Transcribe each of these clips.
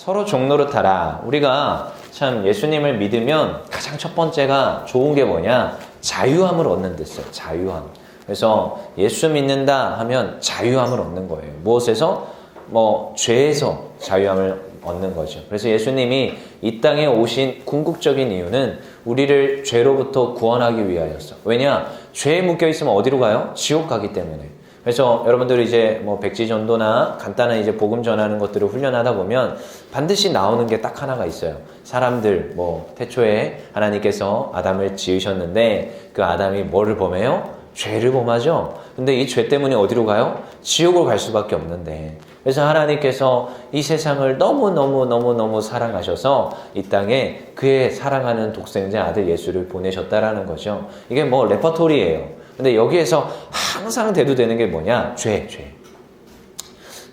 서로 종노릇하라. 우리가 참 예수님을 믿으면 가장 첫 번째가 좋은 게 뭐냐? 자유함을 얻는 데 있어요. 자유함. 그래서 예수 믿는다 하면 자유함을 얻는 거예요. 무엇에서? 뭐 죄에서 자유함을 얻는 거죠. 그래서 예수님이 이 땅에 오신 궁극적인 이유는 우리를 죄로부터 구원하기 위하였어. 왜냐? 죄에 묶여 있으면 어디로 가요? 지옥 가기 때문에. 그래서 여러분들이 이제 뭐 백지 전도나 간단한 이제 복음 전하는 것들을 훈련하다 보면 반드시 나오는 게 딱 하나가 있어요. 사람들 뭐 태초에 하나님께서 아담을 지으셨는데 그 아담이 뭐를 범해요? 죄를 범하죠. 근데 이 죄 때문에 어디로 가요? 지옥을 갈 수밖에 없는데. 그래서 하나님께서 이 세상을 너무너무너무너무 사랑하셔서 이 땅에 그의 사랑하는 독생자 아들 예수를 보내셨다라는 거죠. 이게 뭐 레퍼토리예요. 근데 여기에서 항상 대두되는 게 뭐냐? 죄, 죄.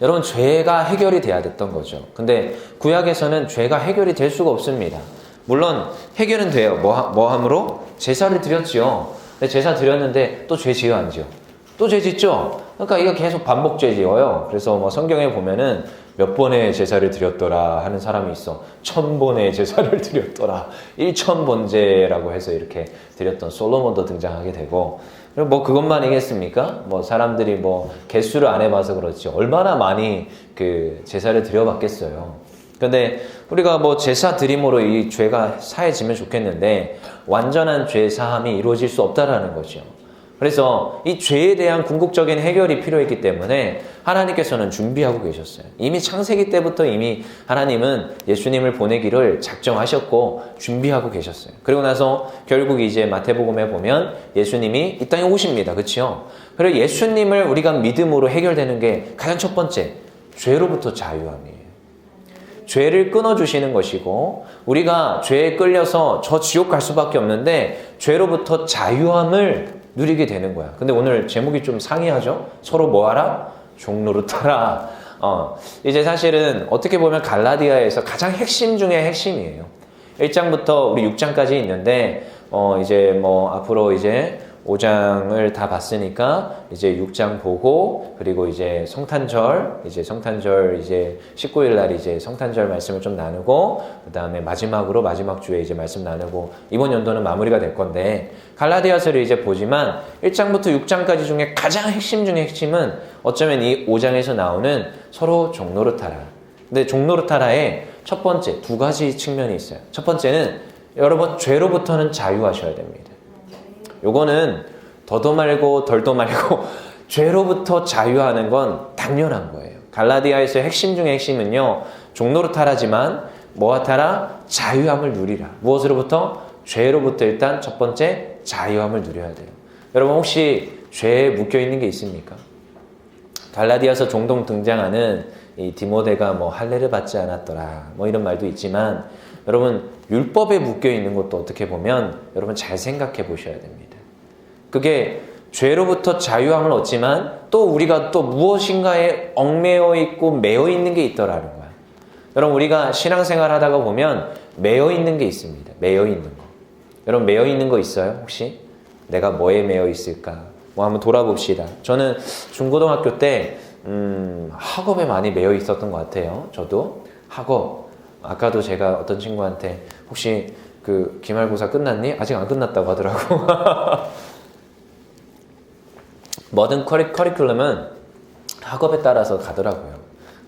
여러분, 죄가 해결이 돼야 됐던 거죠. 근데 구약에서는 죄가 해결이 될 수가 없습니다. 물론 해결은 돼요. 뭐, 뭐 함으로? 제사를 드렸죠. 제사 드렸는데 또 죄 지어 안 지어? 또 죄 짓죠? 그러니까 이거 계속 반복 죄 지어요. 그래서 뭐 성경에 보면은 몇 번의 제사를 드렸더라 하는 사람이 있어. 천 번의 제사를 드렸더라. 일천 번제라고 해서 이렇게 드렸던 솔로몬도 등장하게 되고 뭐 그것만이겠습니까? 뭐 사람들이 뭐 개수를 안 해봐서 그렇지 얼마나 많이 그 제사를 드려봤겠어요. 근데 우리가 뭐 제사 드림으로 이 죄가 사해지면 좋겠는데 완전한 죄 사함이 이루어질 수 없다라는 거죠. 그래서 이 죄에 대한 궁극적인 해결이 필요했기 때문에 하나님께서는 준비하고 계셨어요. 이미 창세기 때부터 이미 하나님은 예수님을 보내기를 작정하셨고 준비하고 계셨어요. 그리고 나서 결국 이제 마태복음에 보면 예수님이 이 땅에 오십니다. 그렇죠? 그리고 예수님을 우리가 믿음으로 해결되는 게 가장 첫 번째 죄로부터 자유함이에요. 죄를 끊어주시는 것이고 우리가 죄에 끌려서 저 지옥 갈 수밖에 없는데 죄로부터 자유함을 누리게 되는 거야. 근데 오늘 제목이 좀 상이하죠? 서로 뭐하라? 종노릇하라. 어, 이제 사실은 어떻게 보면 갈라디아에서 가장 핵심 중의 핵심이에요. 1장부터 우리 6장까지 있는데, 어, 이제 뭐 앞으로 이제 5장을 다 봤으니까 이제 6장 보고 그리고 이제 성탄절 이제 성탄절 이제 19일 날 이제 성탄절 말씀을 좀 나누고 그다음에 마지막으로 마지막 주에 이제 말씀 나누고 이번 연도는 마무리가 될 건데 갈라디아서를 이제 보지만 1장부터 6장까지 중에 가장 핵심 중의 핵심은 어쩌면 이 5장에서 나오는 서로 종노릇하라. 근데 종노릇하라의 첫 번째 두 가지 측면이 있어요. 첫 번째는 여러분 죄로부터는 자유하셔야 됩니다. 요거는 더도 말고 덜도 말고 죄로부터 자유하는 건 당연한 거예요. 갈라디아에서 핵심 중의 핵심은요. 종로로 타라지만 뭐하타라? 자유함을 누리라. 무엇으로부터? 죄로부터 일단 첫 번째 자유함을 누려야 돼요. 여러분 혹시 죄에 묶여 있는 게 있습니까? 갈라디아서 종종 등장하는 이 디모데가 뭐 할례를 받지 않았더라 뭐 이런 말도 있지만 여러분 율법에 묶여 있는 것도 어떻게 보면 여러분 잘 생각해 보셔야 됩니다. 그게 죄로부터 자유함을 얻지만 또 우리가 또 무엇인가에 얽매여 있고 매여 있는 게 있더라는 거야. 여러분 우리가 신앙생활 하다가 보면 매여 있는 게 있습니다. 매여 있는 거. 여러분 매여 있는 거 있어요? 혹시? 내가 뭐에 매여 있을까? 뭐 한번 돌아봅시다. 저는 중고등학교 때 음, 학업에 많이 매여 있었던 것 같아요. 저도 학업. 아까도 제가 어떤 친구한테 혹시 그 기말고사 끝났니? 아직 안 끝났다고 하더라고. 뭐든 커리, 커리큘럼은 학업에 따라서 가더라고요.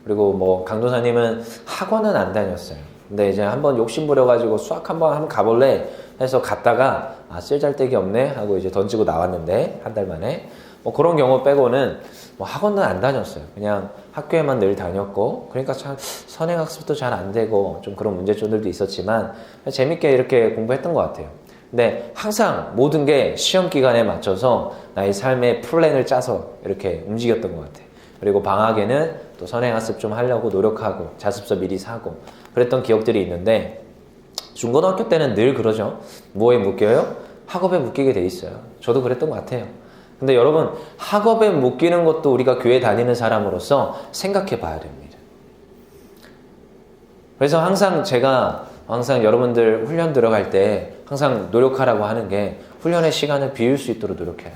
그리고 뭐 강도사님은 학원은 안 다녔어요. 근데 이제 한번 욕심 부려가지고 수학 한번 한번 가볼래 해서 갔다가 아 쓸잘데기 없네 하고 이제 던지고 나왔는데 한 달 만에 뭐 그런 경우 빼고는 뭐 학원은 안 다녔어요. 그냥 학교에만 늘 다녔고 그러니까 참 선행학습도 잘 안 되고 좀 그런 문제점들도 있었지만 재밌게 이렇게 공부했던 것 같아요. 근데 항상 모든 게 시험 기간에 맞춰서 나의 삶의 플랜을 짜서 이렇게 움직였던 것 같아요. 그리고 방학에는 또 선행학습 좀 하려고 노력하고 자습서 미리 사고 그랬던 기억들이 있는데 중고등학교 때는 늘 그러죠. 뭐에 묶여요? 학업에 묶이게 돼 있어요. 저도 그랬던 것 같아요. 근데 여러분 학업에 묶이는 것도 우리가 교회 다니는 사람으로서 생각해 봐야 됩니다. 그래서 항상 제가 항상 여러분들 훈련 들어갈 때 항상 노력하라고 하는 게 훈련의 시간을 비울 수 있도록 노력해라.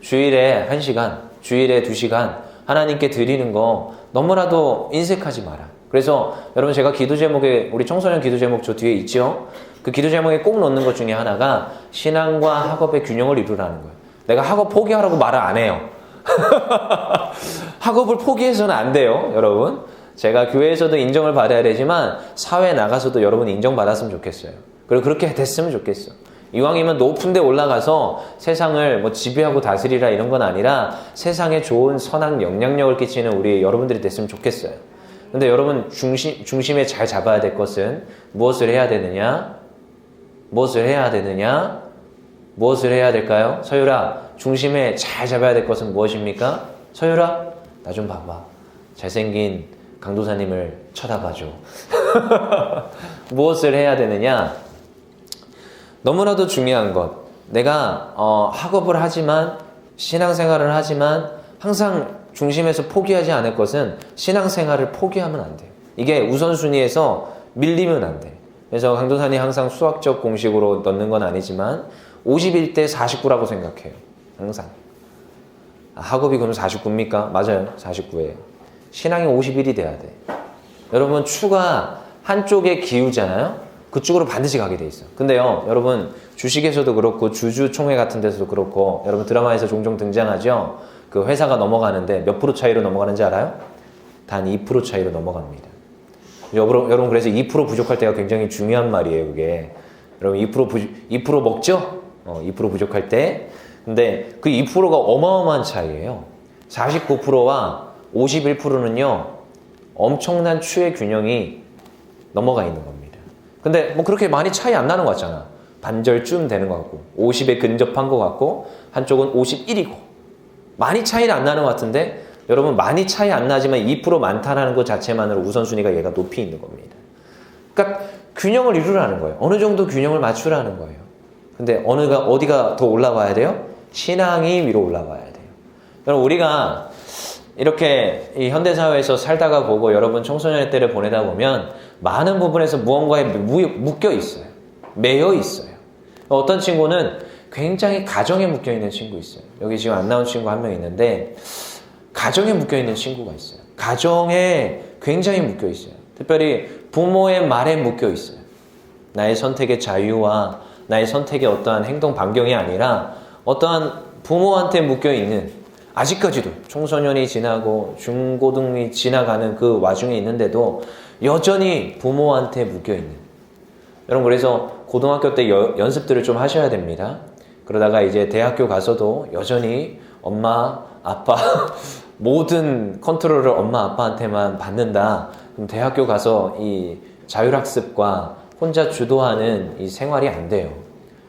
주일에 한 시간, 주일에 두 시간 하나님께 드리는 거 너무나도 인색하지 마라. 그래서 여러분 제가 기도 제목에 우리 청소년 기도 제목 저 뒤에 있죠? 그 기도 제목에 꼭 넣는 것 중에 하나가 신앙과 학업의 균형을 이루라는 거예요. 내가 학업 포기하라고 말을 안 해요. 학업을 포기해서는 안 돼요, 여러분. 제가 교회에서도 인정을 받아야 되지만 사회에 나가서도 여러분 인정받았으면 좋겠어요. 그리고 그렇게 됐으면 좋겠어. 이왕이면 높은 데 올라가서 세상을 뭐 지배하고 다스리라 이런 건 아니라 세상에 좋은 선한 영향력을 끼치는 우리 여러분들이 됐으면 좋겠어요. 근데 여러분 중심, 중심에 잘 잡아야 될 것은 무엇을 해야 되느냐? 무엇을 해야 되느냐? 무엇을 해야 될까요? 서유라, 중심에 잘 잡아야 될 것은 무엇입니까? 서유라, 나 좀 봐봐. 잘생긴 강도사님을 쳐다봐줘. 무엇을 해야 되느냐? 너무나도 중요한 것. 내가 어, 학업을 하지만 신앙생활을 하지만 항상 중심에서 포기하지 않을 것은 신앙생활을 포기하면 안 돼요. 이게 우선순위에서 밀리면 안 돼. 그래서 강도사님 항상 수학적 공식으로 넣는 건 아니지만 51대 49라고 생각해요. 항상. 아, 학업이 그럼 49입니까? 맞아요. 49예요. 신앙이 51이 돼야 돼. 여러분 추가 한쪽에 기우잖아요. 그쪽으로 반드시 가게 돼 있어. 근데요, 여러분 주식에서도 그렇고 주주 총회 같은 데서도 그렇고 여러분 드라마에서 종종 등장하죠. 그 회사가 넘어가는데 몇 프로 차이로 넘어가는지 알아요? 단 2% 차이로 넘어갑니다. 여러분, 여러분 그래서 2% 부족할 때가 굉장히 중요한 말이에요. 그게 여러분 2% 부, 2% 먹죠? 어, 2% 부족할 때. 근데 그 2%가 어마어마한 차이예요. 49%와 51%는요 엄청난 추의 균형이 넘어가 있는 겁니다. 근데 뭐 그렇게 많이 차이 안 나는 것 같잖아. 반절쯤 되는 것 같고 50에 근접한 것 같고 한쪽은 51이고 많이 차이는 안 나는 것 같은데 여러분 많이 차이 안 나지만 2% 많다라는 것 자체만으로 우선순위가 얘가 높이 있는 겁니다. 그러니까 균형을 이루라는 거예요. 어느 정도 균형을 맞추라는 거예요. 근데 어느가 어디가 더 올라와야 돼요? 신앙이 위로 올라와야 돼요. 여러분 우리가 이렇게 이 현대 사회에서 살다가 보고 여러분 청소년의 때를 보내다 보면 많은 부분에서 무언가에 묶여 있어요. 매여 있어요. 어떤 친구는 굉장히 가정에 묶여 있는 친구 있어요. 여기 지금 안 나온 친구 한 명 있는데 가정에 묶여 있는 친구가 있어요. 가정에 굉장히 묶여 있어요. 특별히 부모의 말에 묶여 있어요. 나의 선택의 자유와 나의 선택의 어떠한 행동 반경이 아니라 어떠한 부모한테 묶여 있는 아직까지도 청소년이 지나고 중고등이 지나가는 그 와중에 있는데도 여전히 부모한테 묶여 있는 여러분 그래서 고등학교 때 여, 연습들을 좀 하셔야 됩니다. 그러다가 이제 대학교 가서도 여전히 엄마, 아빠 모든 컨트롤을 엄마, 아빠한테만 받는다. 그럼 대학교 가서 이 자율학습과 혼자 주도하는 이 생활이 안 돼요.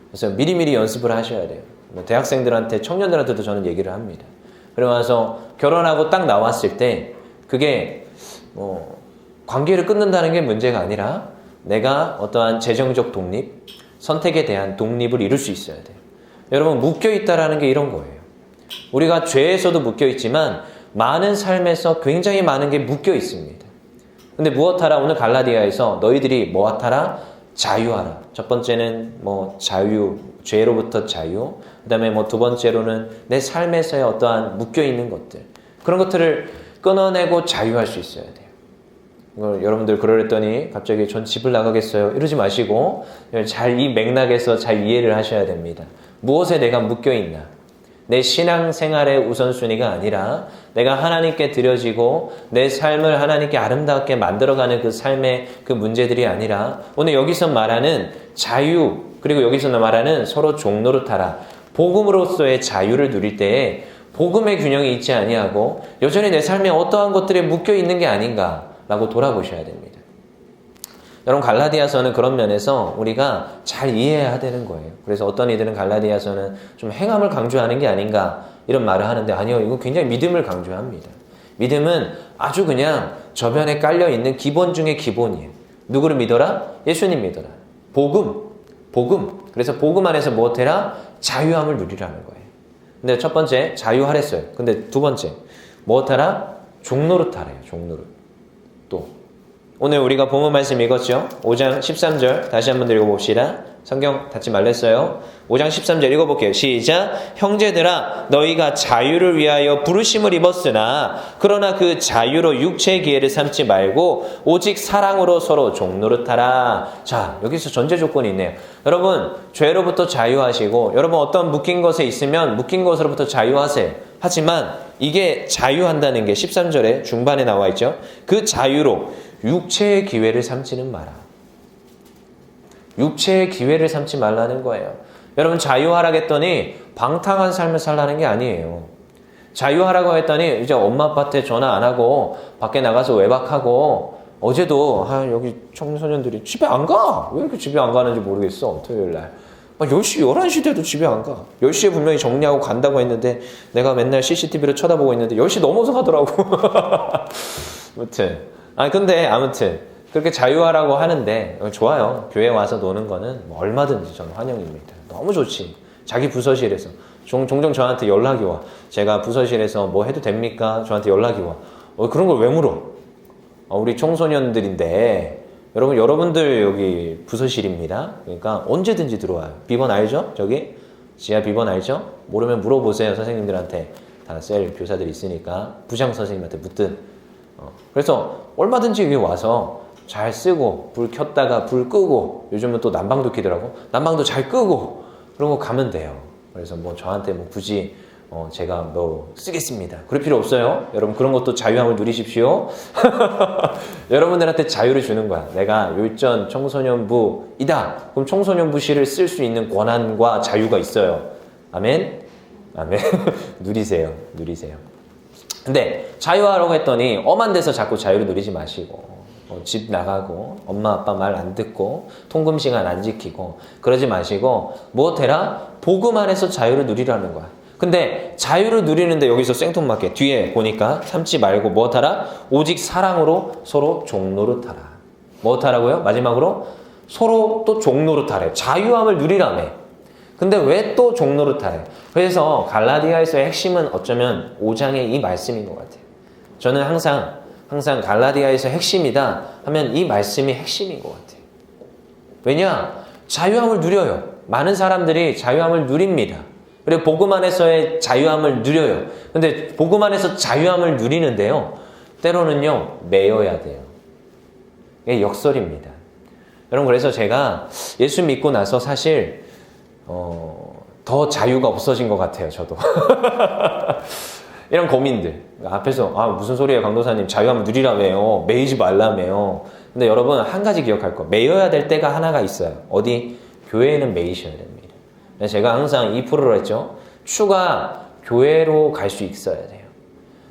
그래서 미리미리 연습을 하셔야 돼요. 뭐 대학생들한테, 청년들한테도 저는 얘기를 합니다. 그러면서 결혼하고 딱 나왔을 때 그게 뭐 관계를 끊는다는 게 문제가 아니라 내가 어떠한 재정적 독립, 선택에 대한 독립을 이룰 수 있어야 돼요. 여러분 묶여 있다라는 게 이런 거예요. 우리가 죄에서도 묶여 있지만 많은 삶에서 굉장히 많은 게 묶여 있습니다. 근데 무엇하라 오늘 갈라디아에서 너희들이 뭐하라 자유하라. 첫 번째는 뭐 자유, 죄로부터 자유. 그 다음에 뭐 두 번째로는 내 삶에서의 어떠한 묶여 있는 것들 그런 것들을 끊어내고 자유할 수 있어야 돼요. 이걸 여러분들 그러랬더니 갑자기 전 집을 나가겠어요. 이러지 마시고 잘 이 맥락에서 잘 이해를 하셔야 됩니다. 무엇에 내가 묶여 있나? 내 신앙 생활의 우선순위가 아니라 내가 하나님께 드려지고 내 삶을 하나님께 아름답게 만들어가는 그 삶의 그 문제들이 아니라 오늘 여기서 말하는 자유 그리고 여기서 말하는 서로 종노릇하라 복음으로서의 자유를 누릴 때에 복음의 균형이 있지 아니하고 여전히 내 삶에 어떠한 것들에 묶여 있는 게 아닌가라고 돌아보셔야 됩니다. 여러분 갈라디아서는 그런 면에서 우리가 잘 이해해야 되는 거예요. 그래서 어떤 이들은 갈라디아서는 좀 행함을 강조하는 게 아닌가 이런 말을 하는데 아니요. 이거 굉장히 믿음을 강조합니다. 믿음은 아주 그냥 저변에 깔려 있는 기본 중의 기본이에요. 누구를 믿어라? 예수님 믿어라. 복음. 복음. 그래서 복음 안에서 무엇해라? 자유함을 누리라는 거예요. 근데 첫 번째 자유하랬어요. 근데 두 번째 무엇하라? 종노릇 하래요. 종노릇. 또 오늘 우리가 본문 말씀 읽었죠? 5장 13절 다시 한번 읽어봅시다. 성경 닫지 말랬어요. 5장 13절 읽어볼게요. 시작. 형제들아 너희가 자유를 위하여 부르심을 입었으나 그러나 그 자유로 육체의 기회를 삼지 말고 오직 사랑으로 서로 종노릇하라. 자 여기서 전제 조건이 있네요. 여러분 죄로부터 자유하시고 여러분 어떤 묶인 것에 있으면 묶인 것으로부터 자유하세요. 하지만 이게 자유한다는 게 13절에 중반에 나와 있죠. 그 자유로 육체의 기회를 삼지는 마라. 육체의 기회를 삼지 말라는 거예요. 여러분 자유하라겠더니 방탕한 삶을 살라는 게 아니에요. 자유하라고 했더니 이제 엄마 아빠한테 전화 안 하고 밖에 나가서 외박하고 어제도 아 여기 청소년들이 집에 안 가. 왜 이렇게 집에 안 가는지 모르겠어. 토요일 날. 아, 10시, 11시 돼도 집에 안 가. 10시에 분명히 정리하고 간다고 했는데 내가 맨날 CCTV를 쳐다보고 있는데 10시 넘어서 가더라고. 아무튼. 아 근데 아무튼 그렇게 자유하라고 하는데 좋아요. 교회 와서 노는 거는 뭐 얼마든지 저는 환영입니다. 너무 좋지. 자기 부서실에서 종, 종종 저한테 연락이 와. 제가 부서실에서 뭐 해도 됩니까? 저한테 연락이 와. 어, 그런 걸 왜 물어? 어, 우리 청소년들인데 여러분 여러분들 여기 부서실입니다. 그러니까 언제든지 들어와요. 비번 알죠? 저기 지하 비번 알죠? 모르면 물어보세요 선생님들한테 다 셀 교사들 있으니까 부장 선생님한테 묻든. 어, 그래서 얼마든지 여기 와서 잘 쓰고 불 켰다가 불 끄고 요즘은 또 난방도 키더라고 난방도 잘 끄고 그런 거 가면 돼요. 그래서 뭐 저한테 뭐 굳이 어 제가 뭐 쓰겠습니다. 그럴 필요 없어요. 여러분 그런 것도 자유함을 누리십시오. 여러분들한테 자유를 주는 거야. 내가 율전 청소년부이다. 그럼 청소년부실을 쓸수 있는 권한과 자유가 있어요. 아멘. 아멘. 누리세요. 누리세요. 근데 자유하라고 했더니 엄한 데서 자꾸 자유를 누리지 마시고 어, 집 나가고 엄마 아빠 말 안 듣고 통금 시간 안 지키고 그러지 마시고 무엇해라 복음 안에서 자유를 누리라는 거야. 근데 자유를 누리는데 여기서 생뚱맞게 뒤에 보니까 삼지 말고 무엇하라 오직 사랑으로 서로 종노릇하라. 무엇하라고요? 마지막으로 서로 또 종노릇하래. 자유함을 누리라며. 근데 왜 또 종노릇하래? 그래서 갈라디아에서의 핵심은 어쩌면 5장의 이 말씀인 것 같아요. 저는 항상 항상 갈라디아에서 핵심이다 하면 이 말씀이 핵심인 것 같아요. 왜냐? 자유함을 누려요. 많은 사람들이 자유함을 누립니다. 그리고 복음 안에서의 자유함을 누려요. 근데 복음 안에서 자유함을 누리는데요. 때로는요, 매여야 돼요. 이게 역설입니다. 여러분, 그래서 제가 예수 믿고 나서 사실, 어, 더 자유가 없어진 것 같아요, 저도. 이런 고민들. 앞에서, 아, 무슨 소리예요, 강도사님. 자유함을 누리라며요. 매이지 말라며요. 근데 여러분, 한 가지 기억할 거. 매여야 될 때가 하나가 있어요. 어디? 교회에는 매이셔야 됩니다. 제가 항상 2%로 했죠. 추가 교회로 갈 수 있어야 돼요.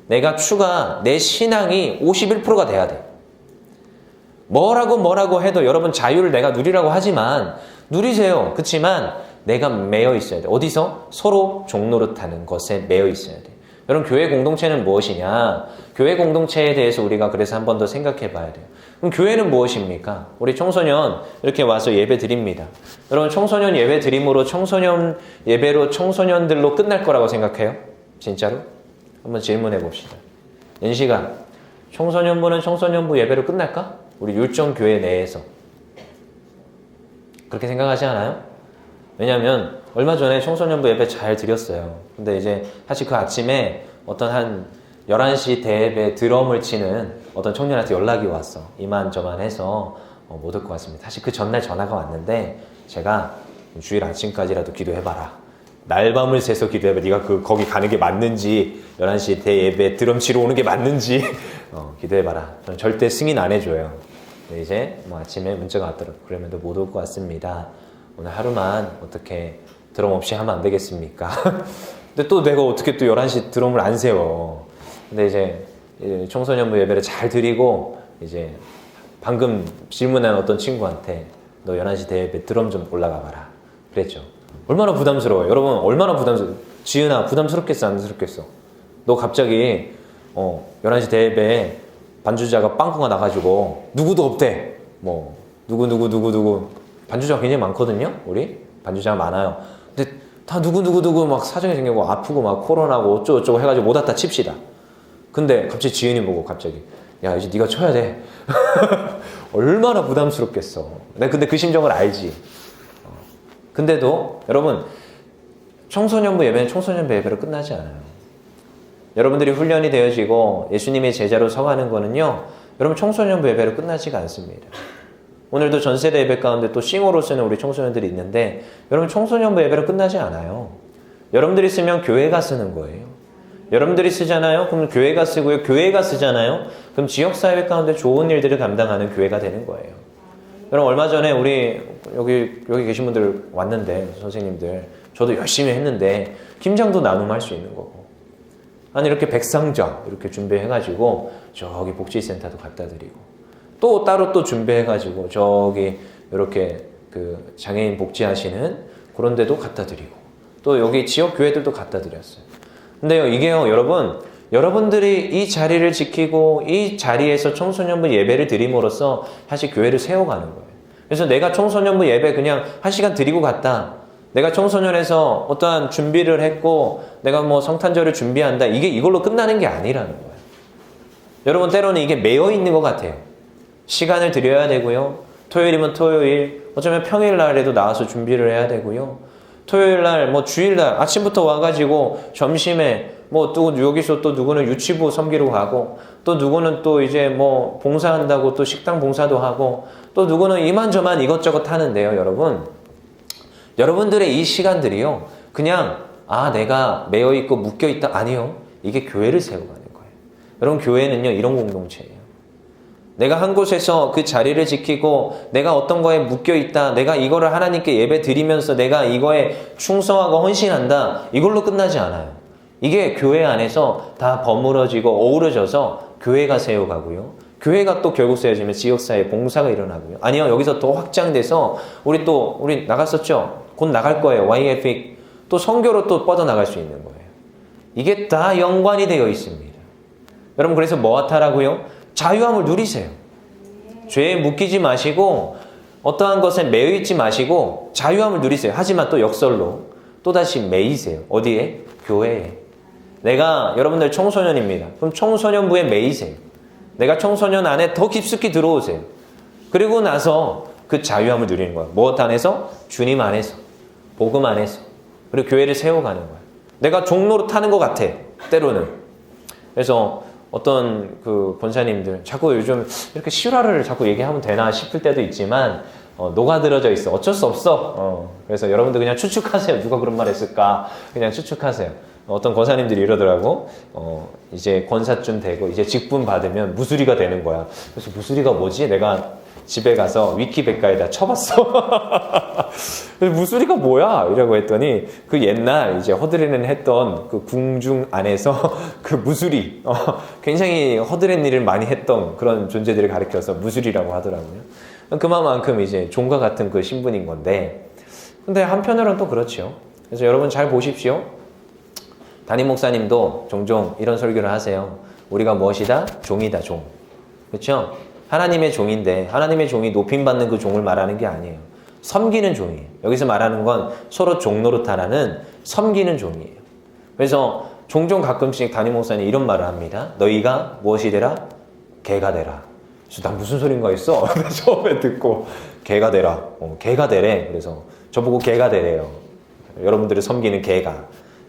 내가 추가 내 신앙이 51%가 돼야 돼. 뭐라고 뭐라고 해도 여러분 자유를 내가 누리라고 하지만 누리세요. 그렇지만 내가 매여 있어야 돼. 어디서? 서로 종노릇하는 것에 매여 있어야 돼. 여러분 교회 공동체는 무엇이냐? 교회 공동체에 대해서 우리가 그래서 한 번 더 생각해 봐야 돼요. 그럼 교회는 무엇입니까? 우리 청소년 이렇게 와서 예배 드립니다. 여러분 청소년 예배 드림으로 청소년 예배로 청소년들로 끝날 거라고 생각해요? 진짜로? 한번 질문해 봅시다. 연시가 청소년부는 청소년부 예배로 끝날까? 우리 율정 교회 내에서 그렇게 생각하지 않아요? 왜냐하면 얼마 전에 청소년부 예배 잘 드렸어요. 근데 이제 사실 그 아침에 어떤 한 11시 대예배 드럼을 치는 어떤 청년한테 연락이 왔어. 이만저만 해서 어, 못 올 것 같습니다. 사실 그 전날 전화가 왔는데 제가 주일 아침까지라도 기도해봐라. 날밤을 새서 기도해봐. 네가 그 거기 가는 게 맞는지 11시 대예배 드럼 치러 오는 게 맞는지 어, 기도해봐라. 저는 절대 승인 안 해줘요. 이제 뭐 아침에 문자가 왔더라고. 그러면 못올 것 같습니다. 오늘 하루만 어떻게 드럼 없이 하면 안 되겠습니까? 근데 또 내가 어떻게 또 11시 드럼을 안 세워. 근데 이제 청소년부 예배를 잘 드리고 이제 방금 질문한 어떤 친구한테 너 11시 대예배 드럼 좀 올라가 봐라. 그랬죠. 얼마나 부담스러워요. 여러분 얼마나 부담스러워. 지은아 부담스럽겠어 안 스럽겠어? 너 갑자기 어 11시 대예배 반주자가 빵꾸가 나가지고 누구도 없대. 뭐 누구 누구 누구 누구 반주자가 굉장히 많거든요. 우리 반주자가 많아요. 근데 다 누구 누구 누구 막 사정이 생기고 아프고 막 코로나고 어쩌고 저쩌고 해가지고 못 왔다 칩시다. 근데 갑자기 지은이 보고 갑자기 야 이제 네가 쳐야 돼. 얼마나 부담스럽겠어. 내가 근데 그 심정을 알지. 어. 근데도 여러분 청소년부 예배는 청소년부 예배로 끝나지 않아요. 여러분들이 훈련이 되어지고 예수님의 제자로 서가는 거는요. 여러분 청소년부 예배로 끝나지가 않습니다. 오늘도 전 세대 예배 가운데 또 싱어로 쓰는 우리 청소년들이 있는데 여러분 청소년부 예배로 끝나지 않아요. 여러분들이 쓰면 교회가 쓰는 거예요. 여러분들이 쓰잖아요. 그럼 교회가 쓰고요. 교회가 쓰잖아요. 그럼 지역 사회 가운데 좋은 일들을 감당하는 교회가 되는 거예요. 여러분 얼마 전에 우리 여기 여기 계신 분들 왔는데 선생님들 저도 열심히 했는데 김장도 나눔할 수 있는 거고 아니 이렇게 백상장 이렇게 준비해가지고 저기 복지센터도 갖다 드리고 또 따로 또 준비해가지고 저기 이렇게 그 장애인 복지하시는 그런 데도 갖다 드리고 또 여기 지역 교회들도 갖다 드렸어요. 근데요 이게요 여러분 여러분들이 이 자리를 지키고 이 자리에서 청소년부 예배를 드림으로써 사실 교회를 세워가는 거예요. 그래서 내가 청소년부 예배 그냥 한 시간 드리고 갔다. 내가 청소년에서 어떠한 준비를 했고 내가 뭐 성탄절을 준비한다. 이게 이걸로 끝나는 게 아니라는 거예요. 여러분 때로는 이게 매여 있는 것 같아요. 시간을 드려야 되고요. 토요일이면 토요일, 어쩌면 평일 날에도 나와서 준비를 해야 되고요. 토요일 날, 뭐 주일 날 아침부터 와가지고 점심에 뭐 또 여기서 또 누구는 유치부 섬기러 가고 또 누구는 또 이제 뭐 봉사한다고 또 식당 봉사도 하고 또 누구는 이만저만 이것저것 하는데요, 여러분. 여러분들의 이 시간들이요, 그냥 아 내가 매여 있고 묶여 있다 아니요, 이게 교회를 세워가는 거예요. 여러분 교회는요 이런 공동체예요. 내가 한 곳에서 그 자리를 지키고 내가 어떤 거에 묶여 있다. 내가 이거를 하나님께 예배 드리면서 내가 이거에 충성하고 헌신한다. 이걸로 끝나지 않아요. 이게 교회 안에서 다 버무러지고 어우러져서 교회가 세워가고요. 교회가 또 결국 세워지면 지역사회 봉사가 일어나고요. 아니요, 여기서 더 확장돼서 우리 또 우리 나갔었죠. 곧 나갈 거예요. YF 또 성교로 또 뻗어 나갈 수 있는 거예요. 이게 다 연관이 되어 있습니다. 여러분 그래서 뭐 하라고요? 자유함을 누리세요. 죄에 묶이지 마시고 어떠한 것에 매여 있지 마시고 자유함을 누리세요. 하지만 또 역설로 또다시 매이세요. 어디에? 교회에. 내가 여러분들 청소년입니다. 그럼 청소년부에 매이세요. 내가 청소년 안에 더 깊숙이 들어오세요. 그리고 나서 그 자유함을 누리는 거야. 무엇 안에서? 주님 안에서. 복음 안에서. 그리고 교회를 세워가는 거야. 내가 종로로 타는 것 같아. 때로는. 그래서 어떤 그 권사님들 자꾸 요즘 이렇게 실화를 자꾸 얘기하면 되나 싶을 때도 있지만 어, 녹아들어져 있어. 어쩔 수 없어. 어, 그래서 여러분들 그냥 추측하세요. 누가 그런 말 했을까? 그냥 추측하세요. 어떤 권사님들이 이러더라고. 어, 이제 권사쯤 되고 이제 직분 받으면 무수리가 되는 거야. 그래서 무수리가 뭐지? 내가 집에 가서 위키백과에다 쳐봤어. 무수리가 뭐야? 이라고 했더니 그 옛날 이제 허드레는 했던 그 궁중 안에서 그 무수리, 어, 굉장히 허드렛 일을 많이 했던 그런 존재들을 가리켜서 무수리라고 하더라고요. 그만큼 이제 종과 같은 그 신분인 건데, 근데 한편으로는 또 그렇죠. 그래서 여러분 잘 보십시오. 담임 목사님도 종종 이런 설교를 하세요. 우리가 무엇이다? 종이다, 종. 그렇죠? 하나님의 종인데 하나님의 종이 높임 받는 그 종을 말하는 게 아니에요. 섬기는 종이에요. 여기서 말하는 건 서로 종노릇하라는 섬기는 종이에요. 그래서 종종 가끔씩 담임 목사님 이런 말을 합니다. 너희가 무엇이 되라? 개가 되라. 그래서 난 무슨 소린가 했어? 처음에 듣고 개가 되라. 어, 개가 되래. 그래서 저보고 개가 되래요. 여러분들을 섬기는 개가.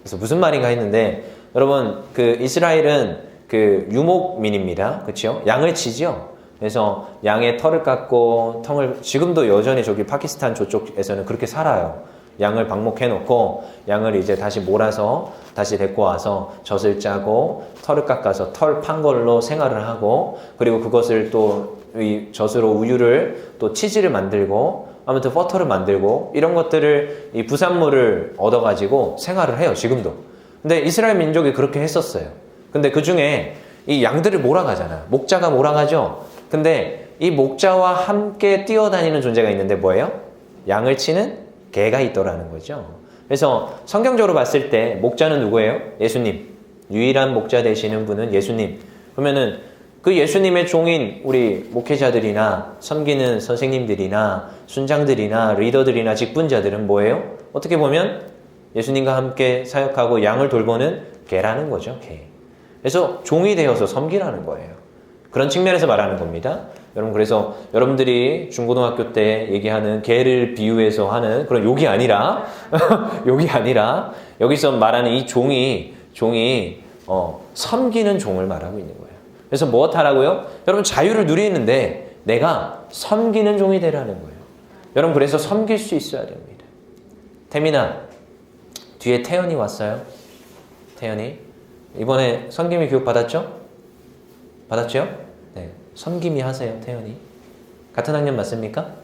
그래서 무슨 말인가 했는데 여러분 그 이스라엘은 그 유목민입니다. 그렇죠? 양을 치죠. 그래서 양의 털을 깎고 턱을 지금도 여전히 저기 파키스탄 저쪽에서는 그렇게 살아요. 양을 방목해 놓고 양을 이제 다시 몰아서 다시 데리고 와서 젖을 짜고 털을 깎아서 털 판 걸로 생활을 하고 그리고 그것을 또 이 젖으로 우유를 또 치즈를 만들고 아무튼 버터를 만들고 이런 것들을 이 부산물을 얻어 가지고 생활을 해요 지금도 근데 이스라엘 민족이 그렇게 했었어요 근데 그 중에 이 양들을 몰아가잖아 목자가 몰아가죠 근데 이 목자와 함께 뛰어다니는 존재가 있는데 뭐예요? 양을 치는 개가 있더라는 거죠. 그래서 성경적으로 봤을 때 목자는 누구예요? 예수님. 유일한 목자 되시는 분은 예수님. 그러면은 그 예수님의 종인 우리 목회자들이나 섬기는 선생님들이나 순장들이나 리더들이나 직분자들은 뭐예요? 어떻게 보면 예수님과 함께 사역하고 양을 돌보는 개라는 거죠. 개. 그래서 종이 되어서 섬기라는 거예요. 그런 측면에서 말하는 겁니다. 여러분 그래서 여러분들이 중고등학교 때 얘기하는 개를 비유해서 하는 그런 욕이 아니라 욕이 아니라 여기서 말하는 이 종이 종이 어, 섬기는 종을 말하고 있는 거예요. 그래서 무엇 하라고요? 여러분 자유를 누리는데 내가 섬기는 종이 되라는 거예요. 여러분 그래서 섬길 수 있어야 됩니다. 태민아 뒤에 태연이 왔어요. 태연이 이번에 섬김이 교육 받았죠? 받았죠? 네. 섬김이 하세요, 태연이. 같은 학년 맞습니까?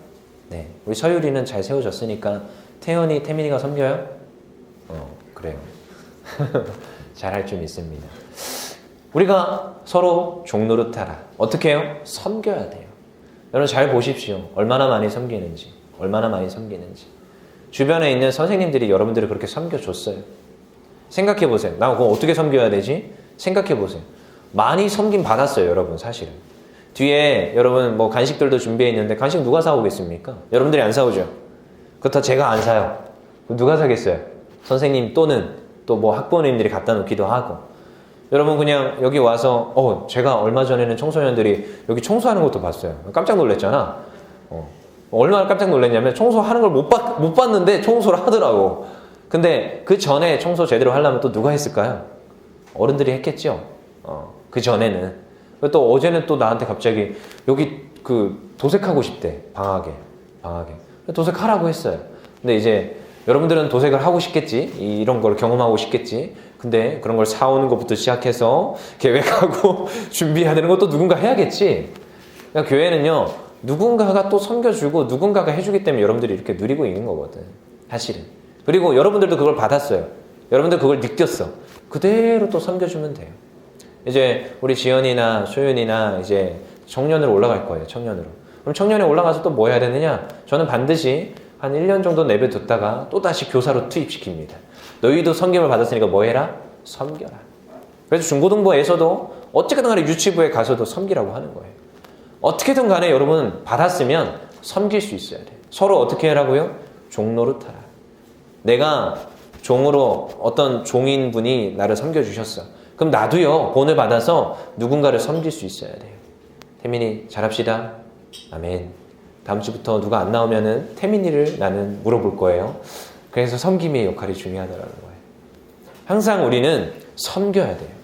네. 우리 서유리는 잘 세워졌으니까 태연이, 태민이가 섬겨요? 어, 그래요. 잘할 줄 믿습니다. 우리가 서로 종노릇하라. 어떻게 해요? 섬겨야 돼요. 여러분 잘 보십시오. 얼마나 많이 섬기는지. 얼마나 많이 섬기는지. 주변에 있는 선생님들이 여러분들을 그렇게 섬겨줬어요. 생각해 보세요. 나 그거 어떻게 섬겨야 되지? 생각해 보세요. 많이 섬김 받았어요, 여러분, 사실은. 뒤에 여러분 뭐 간식들도 준비해 있는데 간식 누가 사오겠습니까? 여러분들이 안 사오죠. 그렇다 제가 안 사요. 누가 사겠어요? 선생님 또는 또 뭐 학부모님들이 갖다 놓기도 하고. 여러분 그냥 여기 와서 어 제가 얼마 전에는 청소년들이 여기 청소하는 것도 봤어요. 깜짝 놀랐잖아. 어, 얼마나 깜짝 놀랐냐면 청소하는 걸 못 봤, 못 봤는데 청소를 하더라고. 근데 그 전에 청소 제대로 하려면 또 누가 했을까요? 어른들이 했겠죠. 어, 그 전에는. 또 어제는 또 나한테 갑자기 여기 그 도색하고 싶대. 방학에. 방학에. 도색하라고 했어요. 근데 이제 여러분들은 도색을 하고 싶겠지. 이런 걸 경험하고 싶겠지. 근데 그런 걸 사오는 것부터 시작해서 계획하고 준비해야 되는 것도 누군가 해야겠지. 그러니까 교회는요, 누군가가 또 섬겨주고 누군가가 해주기 때문에 여러분들이 이렇게 누리고 있는 거거든. 사실은. 그리고 여러분들도 그걸 받았어요. 여러분들 그걸 느꼈어. 그대로 또 섬겨주면 돼요. 이제 우리 지연이나 소윤이나 이제 청년으로 올라갈 거예요. 청년으로. 그럼 청년에 올라가서 또 뭐 해야 되느냐? 저는 반드시 한 1년 정도 내버뒀다가 또다시 교사로 투입시킵니다. 너희도 섬김을 받았으니까 뭐 해라? 섬겨라. 그래서 중고등부에서도 어떻게든 간에 유치부에 가서도 섬기라고 하는 거예요. 어떻게든 간에 여러분 받았으면 섬길 수 있어야 돼. 서로 어떻게 하라고요? 종노릇하라. 내가 종으로 어떤 종인 분이 나를 섬겨 주셨어. 그럼 나도요, 본을 받아서 누군가를 섬길 수 있어야 돼요. 태민이 잘합시다. 아멘. 다음 주부터 누가 안 나오면은 태민이를 나는 물어볼 거예요. 그래서 섬김의 역할이 중요하다라는 거예요. 항상 우리는 섬겨야 돼요.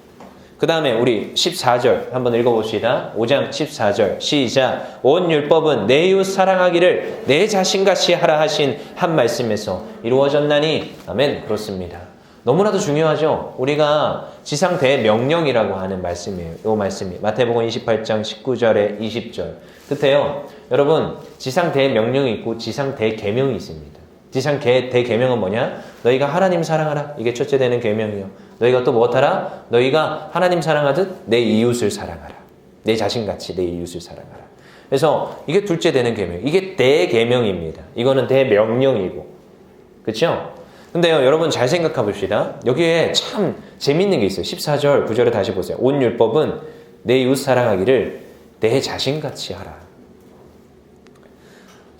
그 다음에 우리 14절 한번 읽어봅시다. 5장 14절 시작. 온 율법은 내 이웃 사랑하기를 내 자신같이 하라 하신 한 말씀에서 이루어졌나니 아멘 그렇습니다. 너무나도 중요하죠. 우리가 지상 대명령이라고 하는 말씀이에요. 이 말씀이 마태복음 28장 19절에 20절 끝에요. 여러분 지상 대명령이 있고 지상 대계명이 있습니다. 지상 개, 대계명은 뭐냐? 너희가 하나님 사랑하라. 이게 첫째 되는 계명이요. 너희가 또 무엇하라? 너희가 하나님 사랑하듯 내 이웃을 사랑하라. 내 자신같이 내 이웃을 사랑하라. 그래서 이게 둘째 되는 계명. 이게 대계명입니다. 이거는 대명령이고. 그렇죠? 근데요, 여러분 잘 생각해 봅시다. 여기에 참 재밌는 게 있어요. 14절, 9절에 다시 보세요. 온 율법은 내 이웃 사랑하기를 내 자신같이 하라.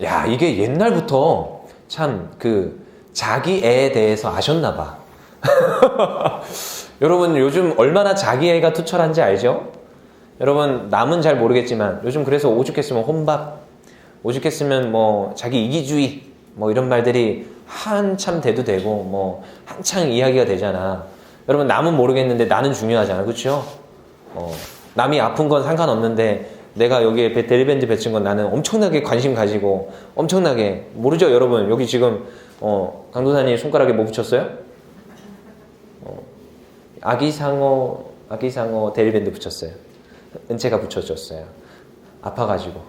야, 이게 옛날부터 참 그 자기 애에 대해서 아셨나 봐. 여러분 요즘 얼마나 자기 애가 투철한지 알죠? 여러분 남은 잘 모르겠지만 요즘 그래서 오죽했으면 혼밥, 오죽했으면 뭐 자기 이기주의 뭐 이런 말들이 한참 돼도 되고 뭐 한창 이야기가 되잖아. 여러분 남은 모르겠는데 나는 중요하잖아, 그렇죠? 어, 남이 아픈 건 상관없는데 내가 여기에 배- 데리밴드 배친 건 나는 엄청나게 관심 가지고 엄청나게 모르죠, 여러분 여기 지금 어, 강도사님 손가락에 뭐 붙였어요? 어, 아기상어 아기상어 데리밴드 붙였어요. 은채가 붙여줬어요. 아파가지고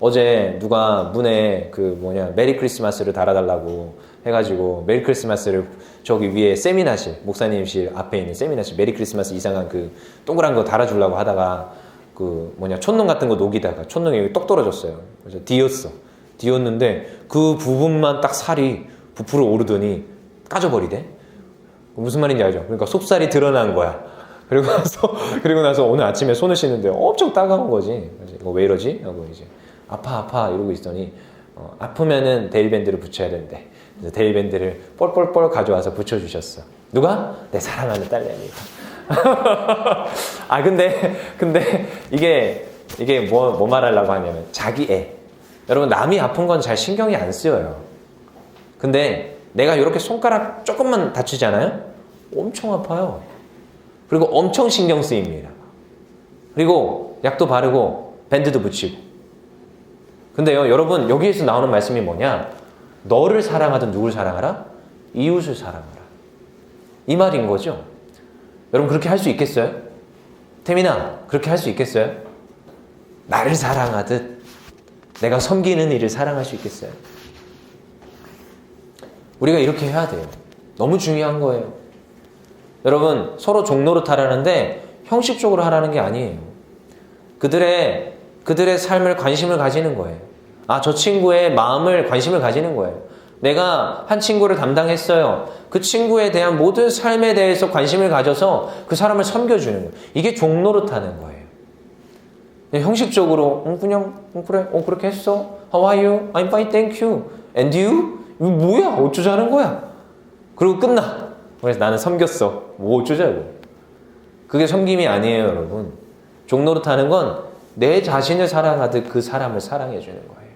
어제 누가 문에 그 뭐냐 메리 크리스마스를 달아달라고 해가지고 메리 크리스마스를 저기 위에 세미나실 목사님실 앞에 있는 세미나실 메리 크리스마스 이상한 그 동그란 거 달아주려고 하다가 그 뭐냐 촌농 같은 거 녹이다가 촌농이 여기 똑 떨어졌어요. 그래서 뒤었어. 뒤었는데 그 부분만 딱 살이 부풀어 오르더니 까져버리대. 무슨 말인지 알죠? 그러니까 속살이 드러난 거야. 그리고 나서 그리고 나서 오늘 아침에 손을 씻는데 엄청 따가운 거지. 이거 왜 이러지? 하고 이제 아파 아파 이러고 있더니 어, 아프면은 데일밴드를 붙여야 된대. 데일밴드를 뻘뻘뻘 가져와서 붙여주셨어. 누가? 내 사랑하는 딸내미가. 아 근데 근데 이게 이게 뭐, 뭐 말하려고 하냐면 자기 애. 여러분 남이 아픈 건 잘 신경이 안 쓰여요. 근데 내가 이렇게 손가락 조금만 다치잖아요? 엄청 아파요. 그리고 엄청 신경 쓰입니다. 그리고 약도 바르고 밴드도 붙이고. 근데요, 여러분 여기에서 나오는 말씀이 뭐냐? 너를 사랑하든 누굴 사랑하라? 이웃을 사랑하라. 이 말인 거죠. 여러분 그렇게 할 수 있겠어요? 태민아, 그렇게 할 수 있겠어요? 나를 사랑하듯 내가 섬기는 일을 사랑할 수 있겠어요? 우리가 이렇게 해야 돼요. 너무 중요한 거예요. 여러분, 서로 종로를 타라는데 형식적으로 하라는 게 아니에요. 그들의, 그들의 삶을 관심을 가지는 거예요. 아, 저 친구의 마음을 관심을 가지는 거예요. 내가 한 친구를 담당했어요. 그 친구에 대한 모든 삶에 대해서 관심을 가져서 그 사람을 섬겨주는 거예요. 이게 종로를 타는 거예요. 형식적으로, 어, 그냥, 어, 그래, 어, 그렇게 했어. How are you? I'm fine, thank you. And you? 이거 뭐야? 어쩌자는 거야? 그리고 끝나. 그래서 나는 섬겼어. 뭐 어쩌자고. 그게 섬김이 아니에요, 여러분. 종로를 타는 건 내 자신을 사랑하듯 그 사람을 사랑해 주는 거예요.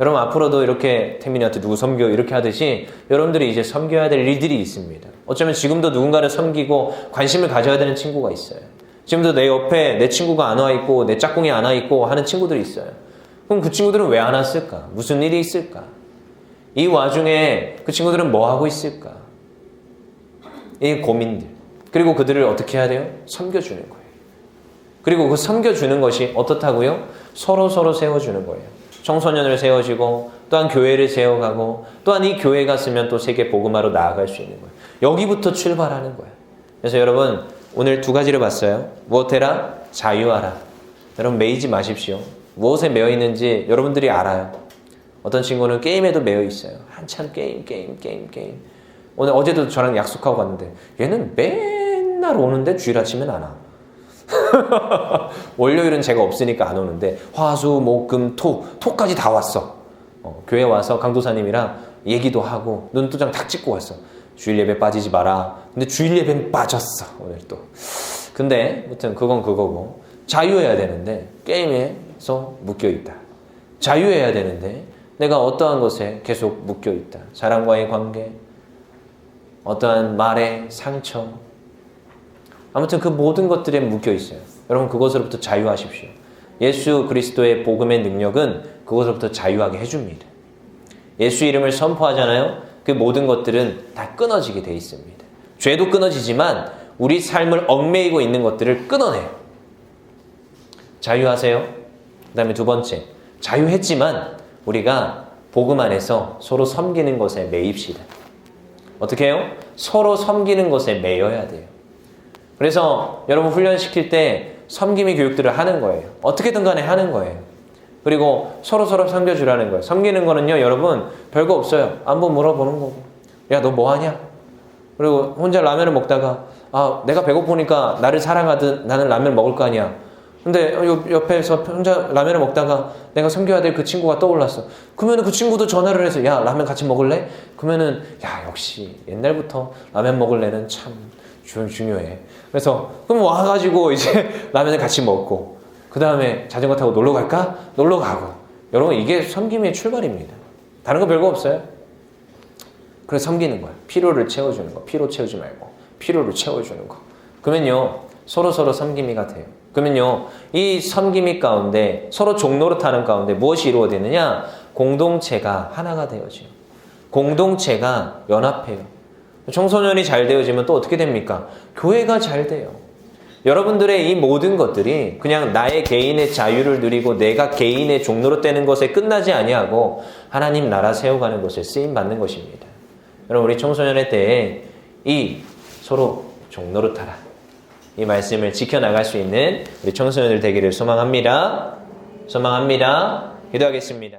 여러분 앞으로도 이렇게 태민이한테 누구 섬겨 이렇게 하듯이 여러분들이 이제 섬겨야 될 일들이 있습니다. 어쩌면 지금도 누군가를 섬기고 관심을 가져야 되는 친구가 있어요. 지금도 내 옆에 내 친구가 안 와 있고 내 짝꿍이 안 와 있고 하는 친구들이 있어요. 그럼 그 친구들은 왜 안 왔을까? 무슨 일이 있을까? 이 와중에 그 친구들은 뭐 하고 있을까? 이 고민들. 그리고 그들을 어떻게 해야 돼요? 섬겨주는 거예요. 그리고 그 섬겨주는 것이 어떻다고요? 서로 서로 세워주는 거예요. 청소년을 세워주고 또한 교회를 세워가고 또한 이 교회가 쓰면 또 세계 복음화로 나아갈 수 있는 거예요. 여기부터 출발하는 거예요. 그래서 여러분 오늘 두 가지를 봤어요. 무엇해라? 자유하라. 여러분 매이지 마십시오. 무엇에 매여 있는지 여러분들이 알아요. 어떤 친구는 게임에도 매여 있어요. 한참 게임, 게임, 게임, 게임. 오늘 어제도 저랑 약속하고 갔는데 얘는 맨날 오는데 주일 아침엔 안 와. 월요일은 제가 없으니까 안 오는데 화수, 목, 금, 토, 토까지 다 왔어. 어, 교회 와서 강도사님이랑 얘기도 하고 눈두장 탁 찍고 왔어. 주일 예배 빠지지 마라. 근데 주일 예배는 빠졌어 오늘 또. 근데 아무튼 그건 그거고 자유해야 되는데 게임에서 묶여 있다. 자유해야 되는데 내가 어떠한 것에 계속 묶여 있다. 사람과의 관계, 어떠한 말의 상처, 아무튼 그 모든 것들에 묶여 있어요. 여러분 그것으로부터 자유하십시오. 예수 그리스도의 복음의 능력은 그것으로부터 자유하게 해줍니다. 예수 이름을 선포하잖아요. 그 모든 것들은 다 끊어지게 돼 있습니다. 죄도 끊어지지만 우리 삶을 얽매이고 있는 것들을 끊어내요. 자유하세요. 그 다음에 두 번째, 자유했지만 우리가 복음 안에서 서로 섬기는 것에 매입시다. 어떻게 해요? 서로 섬기는 것에 매여야 돼요. 그래서 여러분 훈련시킬 때 섬김의 교육들을 하는 거예요. 어떻게든 간에 하는 거예요. 그리고 서로 서로 섬겨주라는 거예요. 섬기는 거는요, 여러분, 별거 없어요. 안부 물어보는 거고. 야, 너 뭐 하냐? 그리고 혼자 라면을 먹다가, 아, 내가 배고프니까 나를 사랑하듯 나는 라면 먹을 거 아니야. 근데 옆에서 혼자 라면을 먹다가 내가 섬겨야 될 그 친구가 떠올랐어. 그러면 그 친구도 전화를 해서, 야, 라면 같이 먹을래? 그러면은, 야, 역시 옛날부터 라면 먹을래는 참 중요해. 그래서, 그럼 와가지고 이제 라면을 같이 먹고, 그 다음에 자전거 타고 놀러 갈까? 놀러 가고. 여러분, 이게 섬김의 출발입니다. 다른 거 별거 없어요. 그래서 섬기는 거야. 피로를 채워주는 거. 피로 채우지 말고. 피로를 채워주는 거. 그러면요, 서로 서로 섬김이가 돼요. 그러면요, 이 섬김이 가운데 서로 종로를 타는 가운데 무엇이 이루어지느냐? 공동체가 하나가 되어져요. 공동체가 연합해요. 청소년이 잘 되어지면 또 어떻게 됩니까? 교회가 잘 돼요. 여러분들의 이 모든 것들이 그냥 나의 개인의 자유를 누리고 내가 개인의 종로로 떼는 것에 끝나지 아니하고 하나님 나라 세워가는 것에 쓰임 받는 것입니다. 여러분 우리 청소년의 때에 이 서로 종로로 타라. 이 말씀을 지켜나갈 수 있는 우리 청소년들 되기를 소망합니다. 소망합니다. 기도하겠습니다.